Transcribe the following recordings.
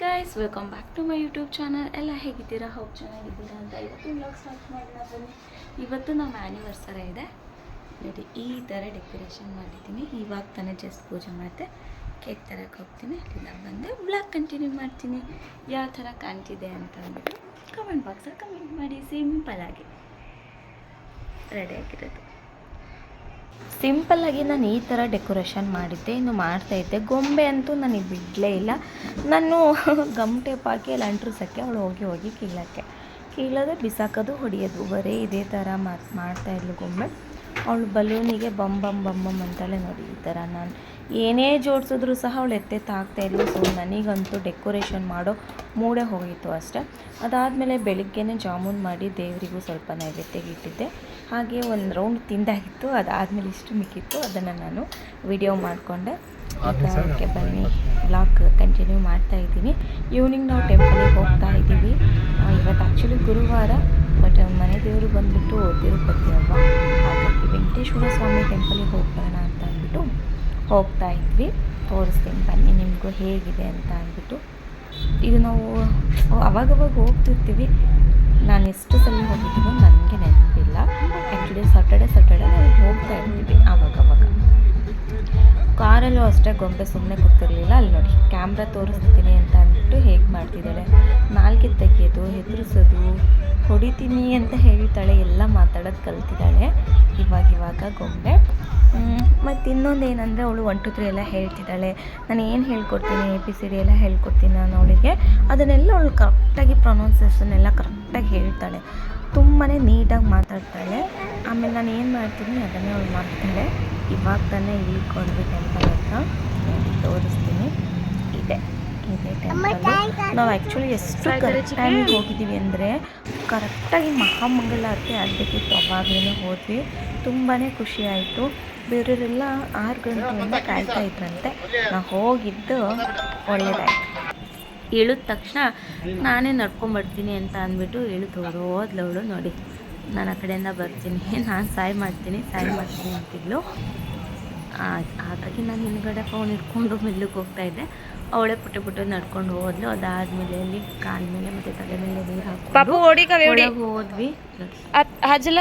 Guys welcome back to my YouTube channel ಎಲ್ಲ ಹೇಗಿದ್ದೀರಾ? ಹೋಗಿ ಚೆನ್ನಾಗಿದ್ದೀರಾ ಅಂತ ಇವತ್ತು ಬ್ಲಾಗ್ ಸ್ಟಾರ್ಟ್ ಮಾಡೋಣ ಬನ್ನಿ. ಇವತ್ತು ನಮ್ಮ ಆ್ಯನಿವರ್ಸರಿ ಇದೆ. ನೋಡಿ ಈ ಥರ ಡೆಕೋರೇಷನ್ ಮಾಡಿದ್ದೀನಿ. ಇವಾಗ ತಾನೇ ಜಸ್ಟ್ ಪೂಜೆ ಮಾಡಿದೆ ಕೇಕ್ ತರಕ್ಕೆ ಹೋಗ್ತೀನಿ. ಅಲ್ಲಿಂದ ಬಂದು ಬ್ಲಾಗ್ ಕಂಟಿನ್ಯೂ ಮಾಡ್ತೀನಿ. ಯಾವ ಥರ ಕಾಣ್ತಿದೆ ಅಂತ ಅಂದ್ಬಿಟ್ಟು ಕಮೆಂಟ್ ಬಾಕ್ಸಲ್ಲಿ ಕಮೆಂಟ್ ಮಾಡಿ. ಸಿಂಪಲ್ ಆಗಿ. ರೆಡಿ ಆಗಿರೋದು. ಸಿಂಪಲ್ಲಾಗಿ ನಾನು ಈ ಥರ ಡೆಕೋರೇಷನ್ ಮಾಡಿದ್ದೆ, ಇನ್ನು ಮಾಡ್ತಾಯಿದ್ದೆ ಗೊಂಬೆ ಅಂತೂ ನನಗೆ ಬಿಡಲೇ ಇಲ್ಲ. ನಾನು ಗಮ್ ಟೇಪ್ ಹಾಕಿ ಅಲ್ಲಿ ಅಂಟ್ರಿಸೋಕ್ಕೆ ಅವಳು ಹೋಗಿ ಹೋಗಿ ಕೀಳೋಕ್ಕೆ. ಕೀಳೋದು ಬಿಸಾಕೋದು ಹೊಡಿಯೋದು. ಬರೀ ಇದೇ ಥರ ಮಾಡ್ತಾ ಮಾಡ್ತಾಯಿದ್ಲು ಗೊಂಬೆ. ಅವಳು ಬಲೂನಿಗೆ ಬಮ್ ಬಮ್ ಬಮ್ ಬಮ್ ನೋಡಿ ಈ ಥರ ನಾನು. ಏನೇ ಜೋಡಿಸಿದ್ರು ಸಹ ಅವಳು ಎತ್ತೆತ್ತಾಗ್ತಾ ಇಲ್ಲ ಸೊ ನನಗಂತೂ ಡೆಕೋರೇಷನ್ ಮಾಡೋ ಮೂಡೇ ಹೋಗಿತ್ತು ಅಷ್ಟೆ. ಅದಾದಮೇಲೆ ಬೆಳಿಗ್ಗೆನೇ ಜಾಮೂನ್ ಮಾಡಿ ದೇವರಿಗೂ ಸ್ವಲ್ಪ ನೈವೇದ್ಯಗೆ ಇಟ್ಟಿದ್ದೆ. ಹಾಗೆ ಒಂದು ರೌಂಡ್ ತಿಂದಾಗಿತ್ತು. ಅದಾದಮೇಲೆ ಇಷ್ಟು ಮಿಕ್ಕಿತ್ತು. ಅದನ್ನು ನಾನು ವಿಡಿಯೋ ಮಾಡಿಕೊಂಡೆ. ಓಕೆ ಬನ್ನಿ. ಬ್ಲಾಗ್ ಕಂಟಿನ್ಯೂ ಮಾಡ್ತಾ ಇದ್ದೀನಿ. ಈವ್ನಿಂಗ್ ನಾವು ಟೆಂಪಲಿಗೆ ಹೋಗ್ತಾ ಇದ್ದೀವಿ. ಇವತ್ತು ಆ್ಯಕ್ಚುಲಿ ಗುರುವಾರ ಬಟ್ ಮನೆ ದೇವರು ಬಂದುಬಿಟ್ಟು ತಿರುಪತಿ ಅಲ್ವಾ? ಹಾಗಾಗಿ ವೆಂಕಟೇಶ್ವರ ಸ್ವಾಮಿ ಟೆಂಪಲಿಗೆ ಹೋಗ್ಬರೋಣ ಅಂತ ಹೋಗ್ತಾ ಇದ್ವಿ. ತೋರಿಸ್ತೀನಿ ಬನ್ನಿ ನಿಮಗೂ ಹೇಗಿದೆ ಅಂತ ಅಂದ್ಬಿಟ್ಟು. ಇದು ನಾವು ಅವಾಗವಾಗ ಹೋಗ್ತಿರ್ತೀವಿ. ನಾನು ಎಷ್ಟು ಸಲ ಹೋಗಿದ್ದೀನೋ ನನಗೆ ನೆನಪಿಲ್ಲ. ಆ್ಯಕ್ಚುಲಿ ಸಾಟರ್ಡೆ ಸಾಟರ್ಡೆ ನಾವು ಹೋಗ್ತಾ ಇರ್ತೀವಿ ಆವಾಗವಾಗ ಕಾರಲ್ಲೂ ಅಷ್ಟೇ ಗೊಂಬೆ ಸುಮ್ಮನೆ ಕೂತಿರ್ಲಿಲ್ಲ. ಅಲ್ಲಿ ನೋಡಿ ಕ್ಯಾಮ್ರಾ ತೋರಿಸ್ತೀನಿ ಅಂತ ಅಂದ್ಬಿಟ್ಟು ಹೇಗೆ ಮಾಡ್ತಿದ್ದಾಳೆ. ನಾಲ್ಗೆ ತೆಗೆಯೋದು ಹೆದರಿಸೋದು, ಹೊಡಿತೀನಿ ಅಂತ ಹೇಳ್ತಾಳೆ, ಎಲ್ಲ ಮಾತಾಡೋದು ಕಲ್ತಿದ್ದಾಳೆ. ಇವಾಗ ಇವಾಗ ಗೊಂಬೆ ಮತ್ತು ಇನ್ನೊಂದು ಏನಂದರೆ ಅವಳು ಒನ್ ಟು ತ್ರೀ ಎಲ್ಲ ಹೇಳ್ತಿದ್ದಾಳೆ. ನಾನು ಏನು ಹೇಳ್ಕೊಡ್ತೀನಿ ಎ ಪಿ ಸಿ ಡಿ ಎಲ್ಲ ಹೇಳ್ಕೊಡ್ತೀನಿ ನಾನು ಅವಳಿಗೆ. ಅದನ್ನೆಲ್ಲ ಅವಳು ಕರೆಕ್ಟಾಗಿ ಪ್ರೊನೌನ್ಸೇಷನ್ನೆಲ್ಲ ಕರೆಕ್ಟಾಗಿ ಹೇಳ್ತಾಳೆ. ತುಂಬಾ ನೀಟಾಗಿ ಮಾತಾಡ್ತಾಳೆ. ಆಮೇಲೆ ನಾನು ಏನು ಮಾಡ್ತೀನಿ, ಅದನ್ನೇ ಅವಳು ಮಾಡ್ತಾಳೆ. ಇವಾಗ ತಾನೇ ಟೆಂಪಲ್ ಹತ್ರ. ನೋಡಿ, ತೋರಿಸ್ತೀನಿ. ಇದೆ. ಇದೆ ಟೆಂಪಲ್ ನಾವು ಆ್ಯಕ್ಚುಲಿ ಎಷ್ಟು ಕರೆಕ್ಟ್ ಟೈಮಿಗೆ ಹೋಗಿದ್ದೀವಿ ಅಂದರೆ ಕರೆಕ್ಟಾಗಿ ಮಹಾಮಂಗಲಾರತಿ ಆಗಬೇಕಿತ್ತು ಅವಾಗಲೇ ಹೋದ್ವಿ. ತುಂಬಾ ಖುಷಿ ಆಯಿತು. ಬೇರೆಯವರೆಲ್ಲ ಆರು ಗಂಟೆಯಿಂದ ಕಾಯ್ತಾ ಇದ್ರಂತೆ. ನಾವು ಹೋಗಿದ್ದು ಒಳ್ಳೆಯದಾಯಿತು ಹೇಳಿದ ತಕ್ಷಣ ನಾನೇ ನಡ್ಕೊಂಬರ್ತೀನಿ ಅಂತ ಅಂದ್ಬಿಟ್ಟು ಇಳಿದು ಹೋದ್ಲವಳು ನೋಡಿ. ನಾನು ಆ ಕಡೆಯಿಂದ ಬರ್ತೀನಿ. ನಾನು ಸಾಯ್ ಮಾಡ್ತೀನಿ ಸಾಯ್ ಮಾಡ್ತೀನಿ ಅಂತಿದ್ಲು. ಹಾಗಾಗಿ ನಾನು ಹಿಂದ್ಗಡೆ ಫೋನ್ ಇಟ್ಕೊಂಡು ಮೆಲ್ಲಕ್ಕೆ ಹೋಗ್ತಾ ಇದ್ದೆ. ಅವಳೇ ಪುಟ್ಟ ಪುಟ್ಟ ನಡ್ಕೊಂಡು ಹೋದ್ಲು. ಅದಾದ್ಮೇಲೆ ಅಲ್ಲಿ ಕಾಲ್ ಮೇಲೆ ಮತ್ತೆ ತಲೆ ಮೇಲೆ ನೀರು ಹಾಕೊಂಡು ಹೋದ್ವಿ.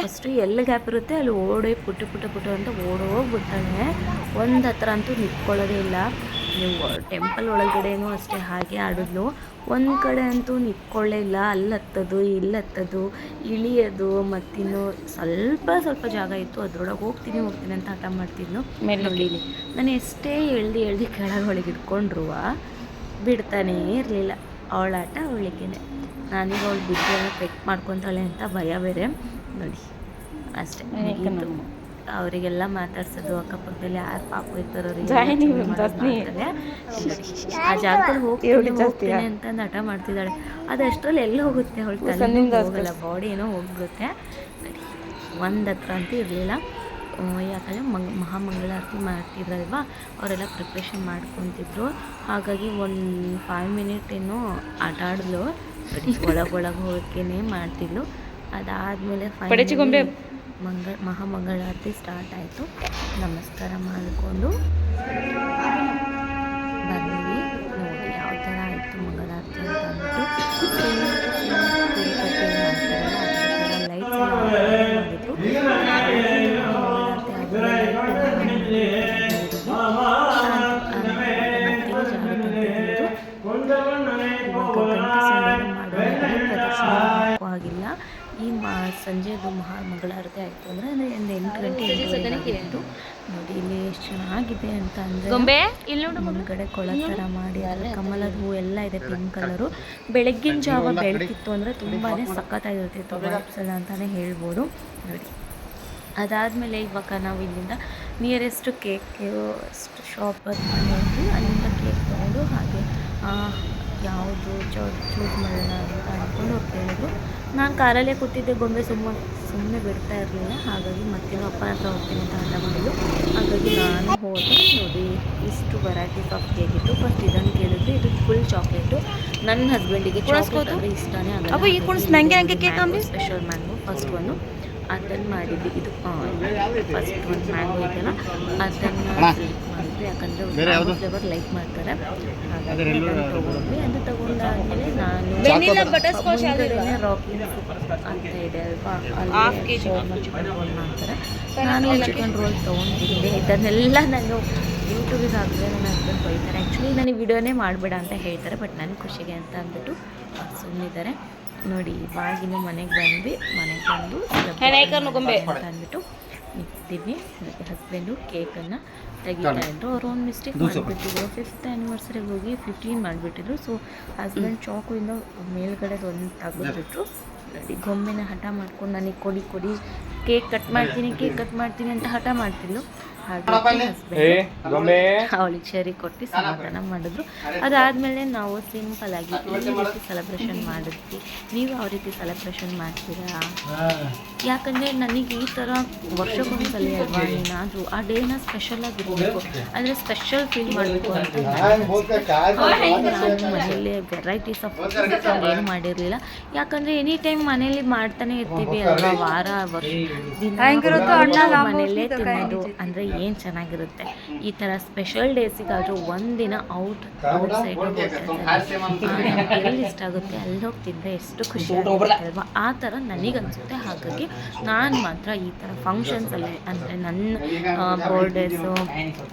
ಫಸ್ಟು ಎಲ್ಲಿ ಗ್ಯಾಪ್ ಇರುತ್ತೆ ಅಲ್ಲಿ ಓಡಿ ಪುಟ್ಟ ಪುಟ್ಟ ಪುಟ್ಟ ಅಂತ ಓಡೋಗ್ಬಿಡ್ತಾಳೆ. ಒಂದ್ ಹತ್ರ ಅಂತೂ ನಿಂತ್ಕೊಳ್ಳೋದೇ ಇಲ್ಲ. ನೀವು ಟೆಂಪಲ್ ಒಳಗಡೆನೂ ಅಷ್ಟೇ ಹಾಗೆ ಆಡಿದ್ಲು. ಒಂದು ಕಡೆ ಅಂತೂ ನಿಂತ್ಕೊಳ್ಳೇ ಇಲ್ಲ. ಅಲ್ಲಿ ಹತ್ತೋದು ಇಲ್ಲಿ ಹತ್ತೋದು ಇಳಿಯೋದು ಮತ್ತಿನ್ನು ಸ್ವಲ್ಪ ಸ್ವಲ್ಪ ಜಾಗ ಇತ್ತು. ಅದ್ರೊಳಗೆ ಹೋಗ್ತೀನಿ ಹೋಗ್ತೀನಿ ಅಂತ ಹಠ ಮಾಡ್ತಿದ್ಲು. ನಾನು ಎಷ್ಟೇ ಎಳ್ದು ಎಳ್ದು ಕೆಳಗೆ ಒಳಗೆ ಇಟ್ಕೊಂಡ್ರು ಬಿಡ್ತಾನೇ ಇರಲಿಲ್ಲ. ಅವಳ ಆಟ ಅವಳಿಗೇನೆ. ನಾನೀಗ ಅವಳು ಬಿದ್ದು ಪೆಟ್ ಮಾಡ್ಕೊತಾಳೆ ಅಂತ ಭಯ ಬೇರೆ. ನೋಡಿ ಅಷ್ಟೇ. ಅವರಿಗೆಲ್ಲ ಮಾತಾಡ್ಸೋದು ಅಕ್ಕಪಕ್ಕದಲ್ಲಿ ಯಾರು ಪಾಪ ಇರ್ತಾರೋ ಅವ್ರಿಗೆ ಮಾಡ್ತಾಳೆ. ನೋಡಿ, ಆ ಜಾಗದಲ್ಲಿ ಹೋಗ್ತೀನಿ ಹೋಗ್ತೀನಿ ಅಂತ ನಟ ಮಾಡ್ತಿದ್ದಾಳೆ. ಅದು ಅಷ್ಟರಲ್ಲಿ ಎಲ್ಲ ಹೋಗುತ್ತೆ ಅವಳು ತಲೆ ಹೋಗಲ್ಲ ಬಾಡಿ ಏನೋ ಹೋಗ್ಬಿಡುತ್ತೆ. ಒಂದು ಒಂದ್ ಹತ್ರ ಅಂತೂ ಇರಲಿಲ್ಲ. ಯಾಕಂದರೆ ಮಂಗ್ ಮಹಾಮಂಗಳಾರತಿ ಮಾಡ್ತಿದ್ರಲ್ವಾ? ಅವರೆಲ್ಲ ಪ್ರಿಪ್ರೇಷನ್ ಮಾಡ್ಕೊತಿದ್ರು. ಹಾಗಾಗಿ ಒಂದು ಫೈವ್ ಮಿನಿಟ್ ಏನೋ ಆಟ ಆಡಿದ್ಲು ಒಳಗೆ ಒಳಗೆ ಹೋಗಕ್ಕೇನೆ ಮಾಡ್ತಿದ್ಲು. ಅದಾದಮೇಲೆ ಮಂಗ ಮಹಾಮಂಗಳಾರತಿ ಸ್ಟಾರ್ಟ್ ಆಯಿತು ನಮಸ್ಕಾರ ಮಾಡಿಕೊಂಡು ಬಂದ್ವಿ ನೋಡಿ ಯಾವ ಥರ ಆಯಿತು ಮಂಗಳಾರತಿ ಅಂತ ಅಂದ್ಬಿಟ್ಟು ಲೈಟ್ಸ್ ಈ ಮಾ ಸಂಜೆದು ಮಹಾ ಮಂಗಳಾರತಿ ಆಯಿತು ಅಂದರೆ ಅಂದರೆ ಒಂದು ಎಂಟು ಗಂಟೆ ಎಂಟು ನೋಡಿ ಇಲ್ಲಿ ಎಷ್ಟು ಚೆನ್ನಾಗಿದೆ ಅಂತ ಅಂದರೆ ಗೊಂಬೆ? ಇಲ್ಲಿ ನೋಡು ಮುಂದ್ಗಡೆ ಕೊಳ ಥರ ಮಾಡಿ ಅಲ್ಲಿ ಕಮಲದ ಹೂ ಎಲ್ಲ ಇದೆ ಪಿಂಕ್ ಕಲರು. ಬೆಳಗ್ಗಿನ ಜಾವ ಬೆಳಕಿತ್ತು ಅಂದರೆ ತುಂಬಾ ಸಖತ್ತಾಗಿರ್ತಿತ್ತು ಎಲ್ಲ ಅಂತಲೇ ಹೇಳ್ಬೋದು. ನೋಡಿ. ಅದಾದಮೇಲೆ ಇವಾಗ ನಾವು ಇಲ್ಲಿಂದ ನಿಯರೆಸ್ಟ್ ಕೇಕ್ ಶಾಪ್ ಹೋದ್ವಿ ಅಲ್ಲಿಂದ ಕೇಕ್ ತೊಗೊಂಡು ಹಾಗೆ ಆ, ಯಾವುದು ಚೂಸ್ ಮಾಡೋಣ ಅಂದ್ಕೊಂಡು ಅವ್ರು ಇದ್ರು ನಾನು ಕಾರಲ್ಲೇ ಕೂತಿದ್ದೆ ಗೊಂಬೆ ಸುಮ್ಮ ಸುಮ್ಮನೆ ಬಿಡ್ತಾ ಇರಲಿಲ್ಲ. ಹಾಗಾಗಿ ಮತ್ತೆ ಅಪ್ಪನ ಹತ್ರ ಹೋಗ್ತೀನಿ ಅಂತ ಹಠ ಮಾಡಿದ್ರು ಹಾಗಾಗಿ ನಾನು ಹೋದೆ ನೋಡಿ ಇಷ್ಟು ವೆರೈಟಿ ಆಫ್ ಕೇಕ್ ಇತ್ತು. ಫಸ್ಟ್ ಇದನ್ನು ಕೇಳಿದ್ರು ಇದು ಫುಲ್ ಚಾಕ್ಲೇಟು ನನ್ನ ಹಸ್ಬೆಂಡಿಗೆ ಚಾಕ್ಲೇಟ್ ಅಂದರೆ ಇಷ್ಟನೇ ಅಪ್ಪ, ಈ ಕುಣ್ಸ್ ನಂಗೆ ಹಂಗೆ cake ಅಂಬಿ? ಸ್ಪೆಷಲ್ ಮ್ಯಾಂಗೋ ಫಸ್ಟ್ ಒಂದು ಅದನ್ನು ಮಾಡಿದ್ವಿ. ಇದು ಫಸ್ಟ್ ಒಂದು ಮ್ಯಾಂಗೋ ಇದೆಯಲ್ಲ ಅದನ್ನು ಮಾಡಿದ್ವಿ ಯಾಕಂದರೆ ಫ್ಲೇವರ್ ಲೈಕ್ ಮಾಡ್ತಾರೆ. ಹಾಗಾಗಿ ತೊಗೊಂಡ್ವಿ ಅದು ತೊಗೊಂಡು ನಾನು? ರಾಕಿಂಗ್ ಅಂತ ಇದೆ ಅಲ್ವಾ? ಅಲ್ಲಿ kg. ಚಿಕನ್ ರೋಲ್ ಮಾಡ್ತಾರೆ. ನಾನು ಚಿಕನ್ ರೋಲ್ ತೊಗೊಂಡಿದ್ದೆ ಇದನ್ನೆಲ್ಲ ನಾನು ಯೂಟ್ಯೂಬಿಗೆ ಹಾಕಿದ್ರೆ ನನ್ನ ಹಸ್ಬೆಂಡ್ ಬೈತಾರೆ ಆ್ಯಕ್ಚುಲಿ ನನಗೆ ವಿಡಿಯೋನೇ ಮಾಡಬೇಡ ಅಂತ ಹೇಳ್ತಾರೆ ಬಟ್ ನನ್ನ ಖುಷಿಗೆ ಅಂತ ಅಂದ್ಬಿಟ್ಟು ಸುಮ್ಮನಿದ್ದಾರೆ ನೋಡಿ ಬಾಗಿನ ಮನೆಗೆ ಬಂದ್ವಿ. ಮನೆಗೆ ಬಂದು ಅಂದ್ಬಿಟ್ಟು ಮತ್ತು ಹಸ್ಬೆಂಡು ಕೇಕನ್ನು ತೆಗಿತಾ ಇದ್ರು. ಅವ್ರು ಒಂದು ಮಿಸ್ಟೇಕ್ ಮಾಡಿಬಿಟ್ಟಿದ್ರು. ಫಿಫ್ತ್ ಆ್ಯನಿವರ್ಸರಿಗೆ ಹೋಗಿ ಫಿಫ್ಟೀನ್ ಮಾಡಿಬಿಟ್ಟಿದ್ರು. ಸೊ ಹಸ್ಬೆಂಡ್ ಚಾಕುಯಿಂದ ಮೇಲ್ಗಡೆ ಒಂದು ತೆಗೆದ್ಬಿಟ್ರು. ಗೊಂಬೆನ ಹಠ ಮಾಡ್ಕೊಂಡು ನನಗೆ ಕೊಡಿ ಕೊಡಿ. ಕೇಕ್ ಕಟ್ ಮಾಡ್ತೀನಿ ಕೇಕ್ ಕಟ್ ಮಾಡ್ತೀನಿ ಅಂತ ಹಠ ಮಾಡ್ತಿದ್ಲು. ಅವಳಿಗೆ ಶರಿ ಕೊಟ್ಟು ಸಮಾಧಾನ ಮಾಡಿದ್ರು. ಅದಾದಮೇಲೆ ನಾವು ಸಿಂಪಲ್ ಆಗಿ ಈ ರೀತಿ ಸೆಲೆಬ್ರೇಷನ್ ಮಾಡಿದ್ವಿ. ನೀವು ಯಾವ ರೀತಿ ಸೆಲೆಬ್ರೇಷನ್ ಮಾಡ್ತೀರಾ? ಯಾಕಂದರೆ ನನಗೆ ಈ ಥರ ವರ್ಷಕ್ಕೊಂದ್ಸಲಿ ಅಲ್ವಾ ಏನಾದರೂ ಆ ಡೇನ ಸ್ಪೆಷಲ್ ಆಗಿರಬೇಕು ಅಂದರೆ ಸ್ಪೆಷಲ್ ಫೀಲ್ ಮಾಡಬೇಕು ಅಂತ ನಾನು ಮನೆಯಲ್ಲಿ ವೆರೈಟೀಸ್ ಆಫ್ ಏನು ಮಾಡಿರಲಿಲ್ಲ. ಯಾಕಂದರೆ ಎನಿ ಟೈಮ್ ಮನೇಲಿ ಮಾಡ್ತಾನೆ ಇರ್ತೀವಿ ಅಲ್ವಾ? ವಾರ ವರ್ಷ. ದಿನ ಮನೆಯಲ್ಲೇ ತಿನ್ನೋದು. ಅಂದರೆ ಏನು ಚೆನ್ನಾಗಿರುತ್ತೆ? ಈ ಥರ ಸ್ಪೆಷಲ್ ಡೇಸಿಗಾದರೂ ಒಂದಿನ ಔಟ್ ಔಟ್ ಸೈಡ್ ಎಲ್ಲಿ ಇಷ್ಟ ಆಗುತ್ತೆ? ಅಲ್ಲಿ ಹೋಗಿ ತಿಂದರೆ ಎಷ್ಟು ಖುಷಿ ಅಲ್ವಾ? ಆ ಥರ ನನಗನ್ಸುತ್ತೆ. ಹಾಗಾಗಿ ನಾನು ಮಾತ್ರ ಈ ಥರ ಫಂಕ್ಷನ್ಸಲ್ಲಿ ಅಂದರೆ ನನ್ನ ಬರ್ಡೇಸು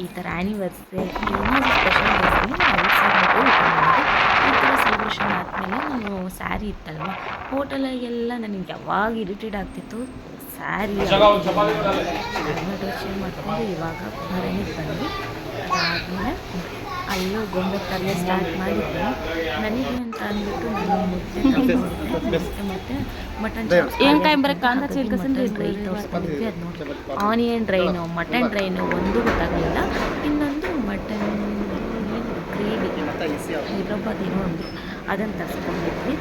ಈ ಥರ ಆ್ಯನಿವರ್ಸರಿ ಏನಾದರೂ ಸ್ಪೆಷಲ್ ಡೇಸಲ್ಲಿ ಔಟ್ ಸೈಡ್ ಈ ಥರ ಸೆಲೆಬ್ರೇಷನ್ ಆದಮೇಲೆ ನಾನು ಸ್ಯಾರಿ ಇತ್ತಲ್ವ? ಹೋಟೆಲಾಗೆಲ್ಲ ನನಗೆ ಯಾವಾಗ ಇರಿಟೇಟ್ ಆಗ್ತಿತ್ತು? ಸ್ಯಾರಿ ಡ್ರೆಸ್ ಮಾಡ್ಕೊಂಡು ಇವಾಗ ಮನೆಗೆ ಬಂದು ಆದಮೇಲೆ ಅಲ್ಲೂ ಗೊಂಬೆ ತರಲೆ ಸ್ಟಾರ್ಟ್ ಮಾಡಿದ್ದೆ ನನಗೆ ಅಂತ ಅಂದ್ಬಿಟ್ಟು ನಾನು ಮುದ್ದೆ ಮತ್ತು ಮಟನ್ ಏನು ಕಾಯಿ ಬರೋ ಕಾಂದ ಚಿಲ್ಕಸಂದ್ರೆ ಡ್ರೈ ತೋರಿಸ್ಕೊಂಡಿದ್ವಿ ಅದು ನೋಡಿ. ಆನಿಯನ್ ಡ್ರೈನು ಮಟನ್ ಡ್ರೈನು ಒಂದು ಗೊತ್ತಾಗಲಿಲ್ಲ. ಇನ್ನೊಂದು ಮಟನ್ ಗ್ರೇವಿ. ಹೈದ್ರಾಬಾದ್ ಏನೋ ಒಂದು. ಅದನ್ನು ತರಿಸ್ಕೊಂಡಿದ್ವಿ.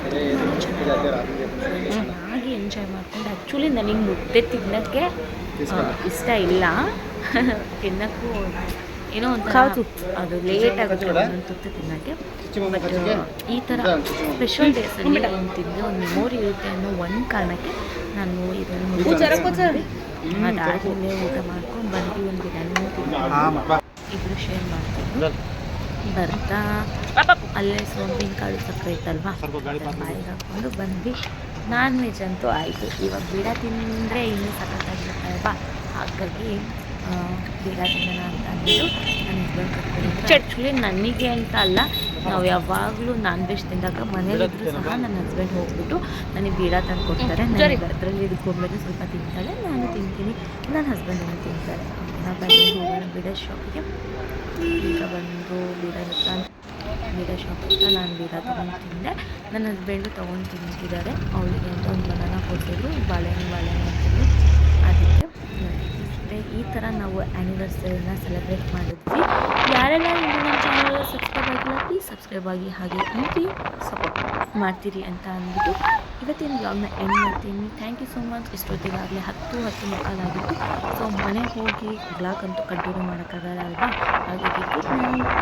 ಚೆನ್ನಾಗಿ ಎಂಜಾಯ್ ಮಾಡ್ಕೊಂಡು ಆ್ಯಕ್ಚುಲಿ ನನಗೆ ಮುದ್ದೆ ತಿನ್ನೋಕ್ಕೆ ಇಷ್ಟ ಇಲ್ಲ. ತಿನ್ನೋಕ್ಕೂ ಏನೋ ಒಂದು ಅದು ಲೇಟ್ ಆಗುತ್ತೆ ಒಂದೊಂದು ತುತ್ತು ತಿನ್ನೋಕ್ಕೆ. ಬಟ್ ಈ ಥರ ಸ್ಪೆಷಲ್ ಡೇಸಲ್ಲಿ ಒಂದು ತಿಂದು ಒಂದು ಮೆಮೊರಿ ಇರುತ್ತೆ ಅನ್ನೋ ಒಂದು ಕಾರಣಕ್ಕೆ ನಾನು ಇದನ್ನು. ಅದಾದಮೇಲೆ ಊಟ ಮಾಡ್ಕೊಂಡು ಬಂದು ಒಂದು ಬಿರಿಯಾನಿ ತಿಂದು ಇಬ್ಬರು ಶೇರ್ ಮಾಡ್ತಿದ್ವಿ. ಬರ್ತಾ ಅಲ್ಲೇ ಸೋಂಬಿನ ಕಾಳು ಸಕ್ಕರೆ ಇತ್ತಲ್ವಾ? ಬಾಯಿಗೆ ಹಾಕ್ಕೊಂಡು ಬಂದ್ವಿ. ನಾನ್ ವೆಜ್ ಅಂತೂ ಆಯಿತು. ಇವಾಗ ಬೀಡ ತಿಂದರೆ ಇನ್ನೂ ಸಖತ್ತಾಗಿರುತ್ತೆ ಅಲ್ವಾ? ಹಾಗಾಗಿ ಆ, ಬೀಡ ತಿನ್ನೋಣ ಅಂತ ಅಂದ್ಬಿಟ್ಟು ನನ್ನ ಹಸ್ಬೆಂಡ್ ಆ್ಯಕ್ಚುಲಿ ನನಗೆ ಅಂತ ಅಲ್ಲ. ನಾವು ಯಾವಾಗಲೂ ನಾನ್ ವೆಜ್ ತಿಂದಾಗ ಮನೇಲಿದ್ರು ಸಹ ನನ್ನ ಹಸ್ಬೆಂಡ್ ಹೋಗ್ಬಿಟ್ಟು ನನಗೆ ಬೀಡ ತಂದು ಕೊಡ್ತಾರೆ ನನಗೆ ಅದರಲ್ಲಿ ಇದು ಗೊಂಬೆನೂ ಸ್ವಲ್ಪ ತಿಂತಾಳೆ. ನಾನು ತಿಂತೀನಿ. ನನ್ನ ಹಸ್ಬೆಂಡನ್ನು ತಿಂತಾರೆ. ನಾವು ಹೋಗೋಣ ಬೀಡ ಶಾಪಿಗೆ ಈಗ ಬಂದು ಬೀಡ ಹತ್ರ ಬೀಡ ಶಾಪ್ ಹತ್ರ ನಾನು ಬೀಡ ತೊಗೊಂಡು ತಿಂದೆ ನನ್ನ ಹಸ್ಬೆಂಡು ತೊಗೊಂಡು ತಿಂತಿದ್ದಾರೆ ಅವಳಿಗೆ ಅಂತ ಒಂದು ಬನಾನ ಕೊಟ್ಟಿದ್ರು ಬಾಳೆಹಣ್ಣು ಬಾಳೆಹಣ್ಣು ಅಂತಿದ್ರು. ಅದಕ್ಕೆ ಅಷ್ಟೇ ಈ ಥರ ನಾವು ಆ್ಯನಿವರ್ಸರಿನ ಸೆಲೆಬ್ರೇಟ್ ಮಾಡಿದ್ವಿ. ಯಾರೆಲ್ಲ ನಮ್ಮ ಚಾನಲ್ ಸಬ್ಸ್ಕ್ರೈಬ್ ಆಗಿಲ್ಲ ಪ್ಲೀಸ್ ಸಬ್ಸ್ಕ್ರೈಬ್ ಆಗಿ ಹಾಗೆ ಸಪೋರ್ಟ್ ಮಾಡ್ತೀರಿ ಅಂತ ಅಂದ್ಬಿಟ್ಟು ಇವತ್ತಿನ ಬ್ಲಾಗ್ನ ಎಂಡ್ ಮಾಡ್ತೀನಿ. ಥ್ಯಾಂಕ್ ಯು ಸೋ ಮಚ್ ಇಷ್ಟೊತ್ತಿಗಾಗಲೇ ಹತ್ತು ಹತ್ತು ಮಕ್ಕಳಾಗಿತ್ತು ಸೊ ಮನೆ ಹೋಗಿ ಬ್ಲಾಗ್ ಅಂತೂ ಕಂಟಿನ್ಯೂ ಮಾಡೋಕ್ಕಾಗಲ್ಲ ಅಲ್ವಾ? ಹಾಗಾಗಿ ಗುಡ್ ನೈಟ್